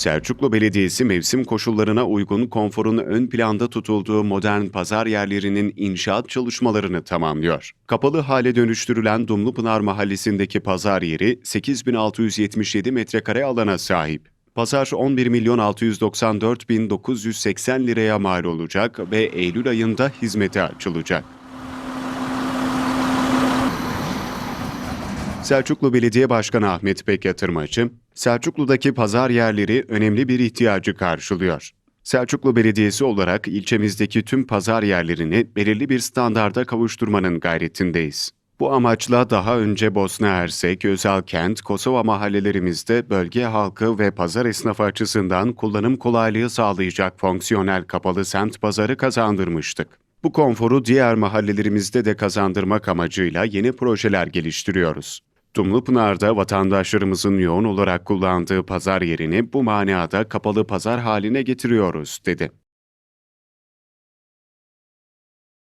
Selçuklu Belediyesi mevsim koşullarına uygun konforun ön planda tutulduğu modern pazar yerlerinin inşaat çalışmalarını tamamlıyor. Kapalı hale dönüştürülen Dumlupınar Mahallesi'ndeki pazar yeri 8677 metrekare alana sahip. Pazar 11 milyon 694 bin 980 liraya mal olacak ve Eylül ayında hizmete açılacak. Selçuklu Belediye Başkanı Ahmet Bek Yatırmacı, Selçuklu'daki pazar yerleri önemli bir ihtiyacı karşılıyor. Selçuklu Belediyesi olarak ilçemizdeki tüm pazar yerlerini belirli bir standarda kavuşturmanın gayretindeyiz. Bu amaçla daha önce Bosna Hersek, Özelkent, Kosova mahallelerimizde bölge halkı ve pazar esnafı açısından kullanım kolaylığı sağlayacak fonksiyonel kapalı semt pazarı kazandırmıştık. Bu konforu diğer mahallelerimizde de kazandırmak amacıyla yeni projeler geliştiriyoruz. Dumlupınar'da vatandaşlarımızın yoğun olarak kullandığı pazar yerini bu manada kapalı pazar haline getiriyoruz, dedi.